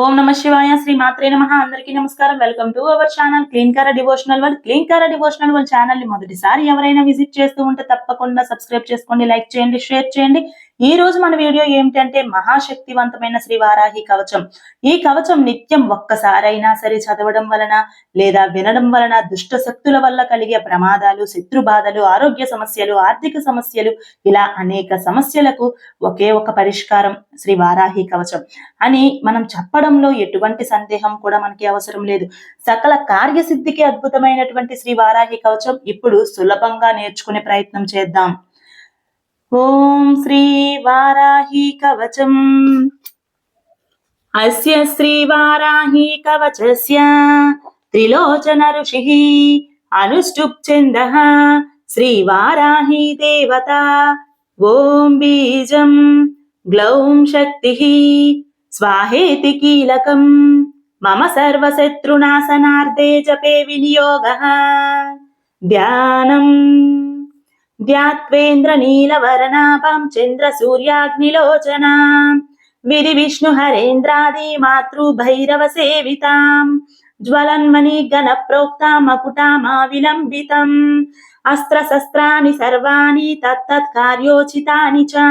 ఓం నమ శివాయ శ్రీ మాత్రే నమ. అందరికీ నమస్కారం. Welcome to our channel clean Kara devotional world. Clean Kara devotional world ఛానల్ని మొదటిసారి ఎవరైనా విజిట్ చేస్తూ ఉంటే తప్పకుండా సబ్స్క్రైబ్ చేసుకోండి లైక్ చేయండి షేర్ చేయండి. ఈ రోజు మన వీడియో ఏమిటంటే మహాశక్తివంతమైన శ్రీ వారాహి కవచం. ఈ కవచం నిత్యం ఒక్కసారైనా సరే చదవడం వలన లేదా వినడం వలన దుష్ట శక్తుల వల్ల కలిగే ప్రమాదాలు శత్రు బాధలు ఆరోగ్య సమస్యలు ఆర్థిక సమస్యలు ఇలా అనేక సమస్యలకు ఒకే ఒక పరిష్కారం శ్రీ వారాహి కవచం. అని మనం చెప్పడంలో ఎటువంటి సందేహం కూడా మనకి అవసరం లేదు. సకల కార్యసిద్ధికి అద్భుతమైనటువంటి శ్రీ వారాహి కవచం ఇప్పుడు సులభంగా నేర్చుకునే ప్రయత్నం చేద్దాం. ఓం శ్రీ వారాహి కవచం. అస్య శ్రీ వారాహి కవచస్య. త్రిలోచన ఋషి అనుష్టుప్ఛంద శ్రీ వారాహి దేవత. ఓం బీజం గ్లౌం శక్తి. స్వాహేతి కీలకం. మమ సర్వశత్రునాశనార్థే జపే వినియోగ. ధ్యానం. ధ్యాత్వేంద్ర నీలవర్ణాభం చంద్ర సూర్యాగ్నిలోచనా విధి విష్ణు హరేంద్రాది మాతృ భైరవ సేవితాం జ్వలన్మణి గణ ప్రోక్తాం అకుటామా విలంబితం అస్త్ర శస్త్రాని సర్వాణి తత్తత్ కార్యోచితాని చ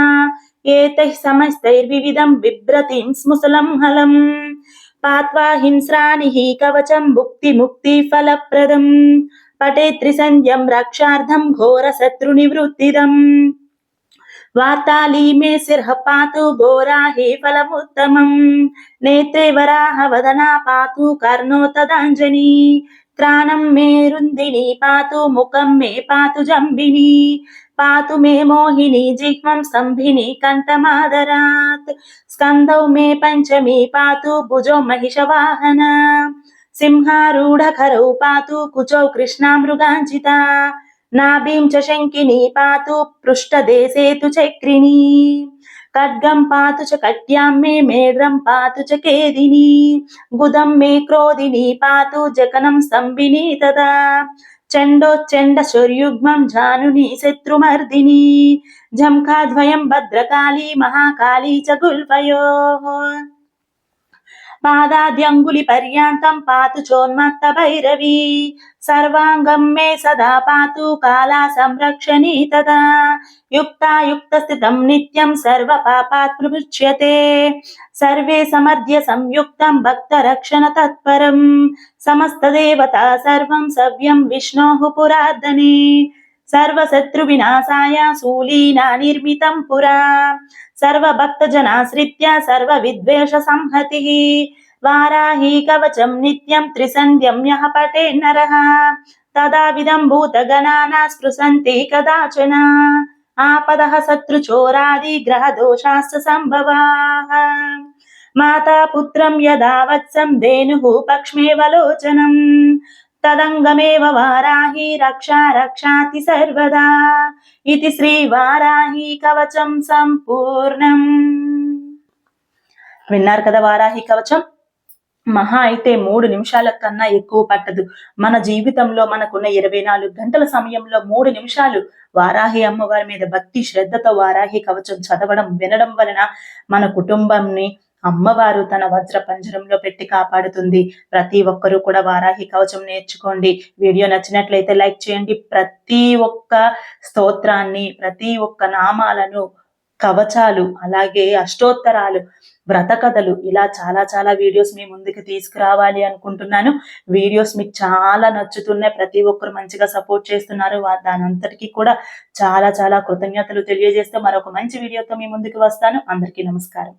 ఏతై సమస్తైర్వివిధం బిభ్రతిం స్ముసలం హలం పాత్వా హింస్రాణి హి కవచం ముక్తి ముక్తి ఫలప్రదం. పటే త్రిసంధ్యం రక్షార్థం ఘోర శత్రు నివృత్తిదం వార్తాళీ మే శిర్హ పాతు ఘోరాహే ఫలముత్తమం. నేత్రే వరాహ వదనా పాతు కర్ణో తదాంజనీ. త్రాణం మే రుందిని పాతు ముఖం మే పాతు జంబిని. పాతు మే మోహిని జిహ్వం స్తంభిని కంఠమాదరాత్. స్కందౌ మే పంచమి పాతు భుజో మహిషవాహన. సింహారూఢకరౌ పాతు కుచౌ కృష్ణామృగాంచిత నాభీం చ శంకిని పాతు పృష్ఠదేశేతు చక్రిణీ. ఖడ్గం పాతు చ కట్యాం మే మేడ్రం పాతు చ కేదిని గుదం మే క్రోధిని పాతు జకనం సంబిని తదా. చండోచ్చండ శుర్యుగ్మం జానుని శత్రుమర్దిని. ఝంకాద్వయం భద్రకాళీ మహాకాళీ చ గుల్పయో పాదాద్యంగులి పర్యాంతం పాతు చోన్మత్త భైరవి. సర్వాంగం మే సదా పాతు కాలా సంరక్షణీ తదా. యుక్తాయుక్త స్థితం నిత్యం సర్వ పాపాత్ ప్రముచ్యతే. సర్వే సమర్థ్య సంయుక్తం భక్త రక్షణ తత్పరం. సమస్త దేవతా సర్వం సవ్యం విష్ణోః పురార్దనే. సర్వశత్రు వినాశాయ శూలీనా నిర్మితం పురా సర్వభక్తజనాశ్రిత్య సర్వ విద్వేష సంహతి వారాహీ కవచం నిత్యం త్రిసంధ్యం యః పటే నరః తదావిధం భూతగణానా స్పృశంతి కదాచన ఆపదః శత్రుచోరాది గ్రహ దోషాశ్చ సంభవాః మాతా పుత్రం యదా వత్సం ధేనుః పక్ష్మేవలోచనం తదంగమేవ వారాహి రక్షా రక్షాతి సర్వదా. ఇది శ్రీ వారాహి కవచం సంపూర్ణం. విన్నారు కదా వారాహి కవచం? మహా అయితే మూడు నిమిషాల కన్నా ఎక్కువ పట్టదు. మన జీవితంలో మనకున్న ఇరవై నాలుగు గంటల సమయంలో మూడు నిమిషాలు వారాహి అమ్మవారి మీద భక్తి శ్రద్ధతో వారాహి కవచం చదవడం వినడం వలన మన కుటుంబంని అమ్మవారు తన వజ్ర పంజరంలో పెట్టి కాపాడుతుంది. ప్రతి ఒక్కరూ కూడా వారాహి కవచం నేర్చుకోండి. వీడియో నచ్చినట్లయితే లైక్ చేయండి. ప్రతి ఒక్క స్తోత్రాన్ని ప్రతి ఒక్క నామాలను కవచాలు అలాగే అష్టోత్తరాలు వ్రత కథలు ఇలా చాలా చాలా వీడియోస్ మీ ముందుకు తీసుకురావాలి అనుకుంటున్నాను. వీడియోస్ మీకు చాలా నచ్చుతున్నాయి. ప్రతి ఒక్కరు మంచిగా సపోర్ట్ చేస్తున్నారు. దాని అంతటికీ కూడా చాలా చాలా కృతజ్ఞతలు తెలియజేస్తూ మరొక మంచి వీడియోతో మీ ముందుకు వస్తాను. అందరికీ నమస్కారం.